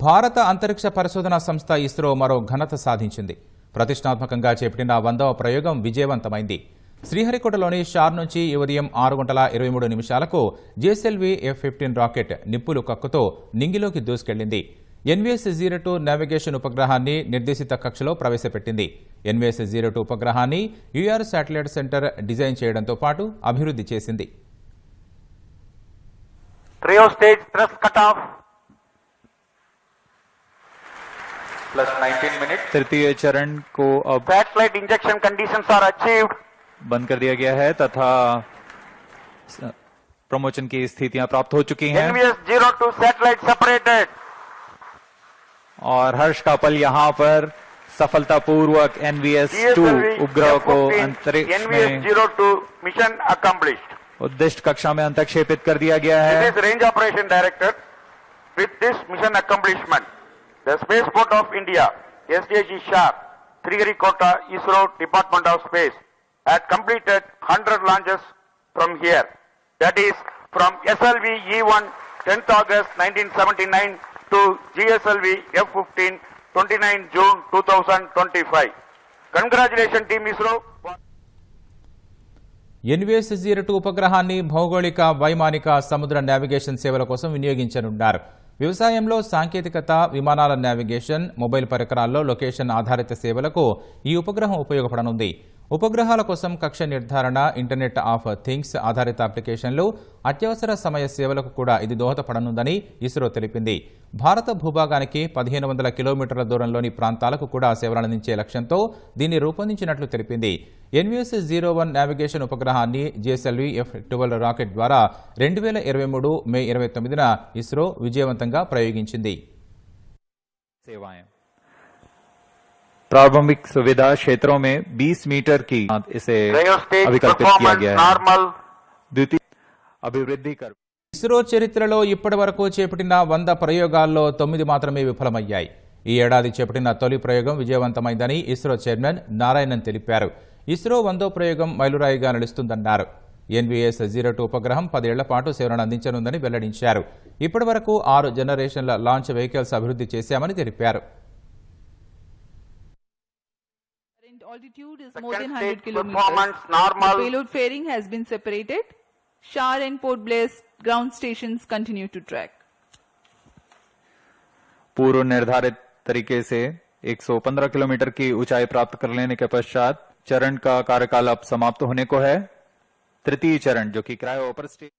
భారత అంతరిక్ష పరిశోధన సంస్థ ఇస్రో మరో ఘనత సాధించింది. ప్రతిష్టాత్మకంగా చేపట్టిన వందవ ప్రయోగం విజయవంతమైంది. శ్రీహరికోటలోని షార్ నుంచి ఈ ఉదయం ఆరు గంటల ఇరవై మూడు నిమిషాలకు జేఎస్ఎల్వి ఎఫ్ ఫిఫ్టీన్ రాకెట్ నిప్పులు కక్కుతో నింగిలోకి దూసుకెళ్ళింది ఎన్వీఎస్ జీరో టూ నావిగేషన్ ఉపగ్రహాన్ని నిర్దేశిత కక్షలో ప్రవేశపెట్టింది. ఎన్వీఎస్ జీరో టూ ఉపగ్రహాన్ని యూఆర్ శాటిలైట్ సెంటర్ డిజైన్ చేయడంతో పాటు అభివృద్ధి చేసింది. प्लस 19 मिनट तृतीय चरण को अब satellite injection condition are achieve बंद कर दिया गया है तथा प्रमोशन की स्थितियाँ प्राप्त हो चुकी हैं। NVS zero two satellite separated और हर्ष का पल यहाँ पर सफलतापूर्वक एनवीएस टू उपग्रह को अंतरिक्ष में ज़ीरो टू मिशन अकम्प्लिश उद्दिष्ट कक्षा में अंतक्षेपित कर दिया गया है। Range operation director with this mission accomplishment the Spaceport of India, SDG Sharp, Sriharikota ISRO Department of Space, had completed 100 launches from here. That is from SLV E1 10th August 1979 to GSLV F15 29 June 2025. Congratulations Team ISRO. NVS zero two ఉపగ్రహాన్ని భౌగోళిక వైమానిక సముద్ర navigation సేవల కోసం వినియోగించనున్నారు వ్యవసాయంలో సాంకేతికత విమానాల navigation mobile పరికరాల్లో location ఆధారిత సేవలకు ఈ ఉపగ్రహం ఉపయోగపడనుంది. ఉపగ్రహాల కోసం కక్ష నిర్ధారణ ఇంటర్నెట్ ఆఫ్ థింగ్స్ ఆధారిత అప్లికేషన్లు అత్యవసర సమయ సేవలకు కూడా ఇది దోహదపడనుందని ఇస్రో తెలిపింది. భారత భూభాగానికి పదిహేను వందల కిలోమీటర్ల దూరంలోని ప్రాంతాలకు కూడా సేవలందించే లక్ష్యంతో దీన్ని రూపొందించినట్లు తెలిపింది. ఎన్వీఎస్ జీరో వన్ నావిగేషన్ ఉపగ్రహాన్ని జేఎస్ఎల్వి ఎఫ్ ట్వెల్వ్ రాకెట్ ద్వారా రెండు వేల ఇరవై మూడు మే ఇరవై తొమ్మిదిన ఇస్రో విజయవంతంగా ప్రయోగించింది. సేవాయం. प्रारंभिक सुविधा क्षेत्रों में 20 मीटर की इसे Trio stage अभिकल्पित किया performance गया है normal. द्वितीय अभिवृद्धि कर ఇస్రో చరిత్రలో ఇప్పటి వరకు చేపట్టిన వంద ప్రయోగాల్లో తొమ్మిది మాత్రమే విఫలమయ్యాయి ఈ ఏడాది చేపట్టిన తొలి ప్రయోగం విజయవంతమైందని ఇస్రో చైర్మన్ నారాయణన్ తెలిపారు ఇస్రో వందో ప్రయోగం మైలురాయిగా నిలుస్తుందన్నారు ఎన్వీఎస్ జీరో టూ ఉపగ్రహం పదేళ్ల పాటు సేవలను అందించనుందని వెల్లడించారు ఇప్పటి వరకు ఆరు జనరేషన్ల లాంచ్ వెహికల్స్ అభివృద్ధి చేశామని తెలిపారు Altitude is more than 100 stage kilometers. normal. The payload fairing has been separated. Shar and Port Blair ground stations continue to track. पूर्व निर्धारित तरीके से 115 किलोमीटर की ऊंचाई प्राप्त कर लेने के पश्चात चरण का कार्यकाल अब समाप्त होने को है तृतीय चरण जो कि क्रायो अपर स्टेज